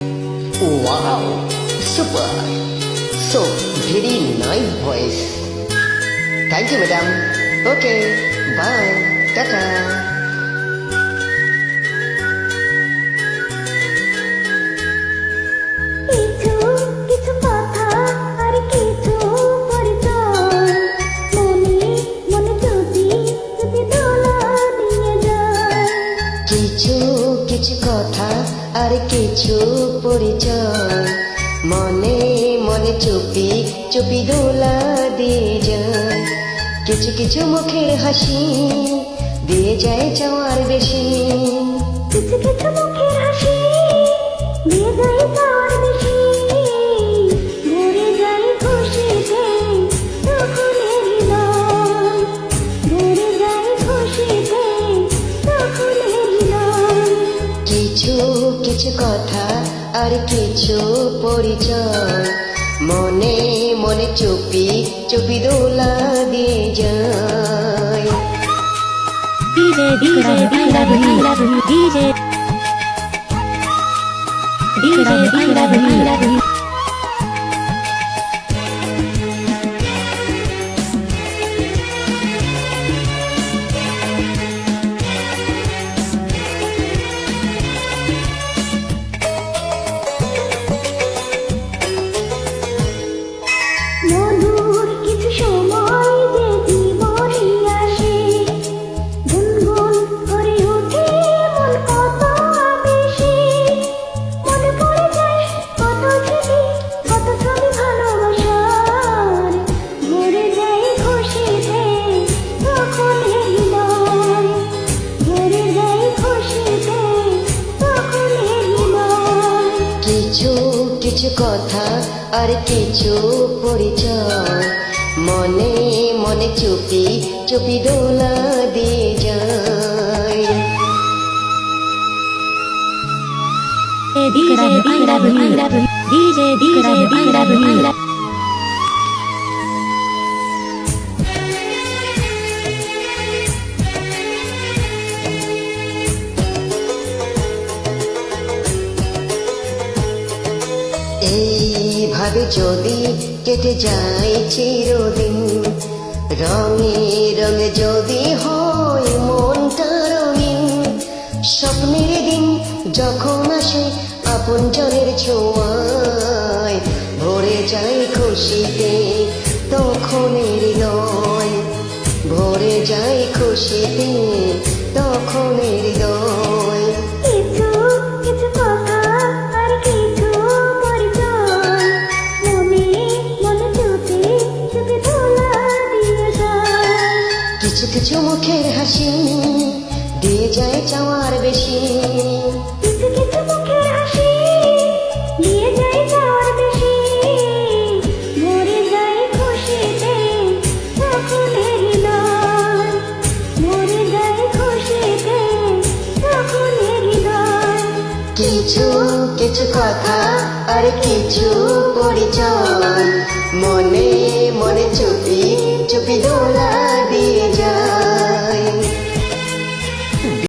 Wow, super. So, very nice voice. Thank you, madam. Okay, bye. Tata. কিছু কিছু কথা আর কিছু পরিচয়। মনে মনে চুপি চুপি দোলা দিয়ে যায়। কিছু কিছু মুখের হাসি দিয়ে যায় চাওয়ার বেশি। কিছু কিছু মুখের কিছু কথা আর কিছু পরিচয়। মনে মনে চুপি চুপি দোলা দিয়ে যায়। DJ DJ DJ DJ DJ DJ DJ. DJ. DJ DJ কথা আর কিছু পরিচয় মনে মনে চুপি চুপি দোলা দিয়ে যায় DJ I love you I love you DJ DJ I love you I love এইভাবে যদি কেটে যায় চিরদিন, রঙে রঙে যদি হয় মনটা রঙিন স্বপ্নের দিন যখন আসে আপন জনের ছোঁয়ায়, ভরে যায় খুশিতে তখন হৃদয় ভরে যায় খুশিতে তখন হৃদয় কিছু কিছু মুখের হাসি দিয়ে যায় চাওয়ার বেশি। কিছু কিছু মুখের হাসি দিয়ে যায় যাওয়ার বেশি। ভরে যায় খুশিতে তখন হৃদয়। ভরে যায় খুশিতে তখন হৃদয়। কিছু কিছু কথা আর কিছু পরিচয়। মনে মনে চুপি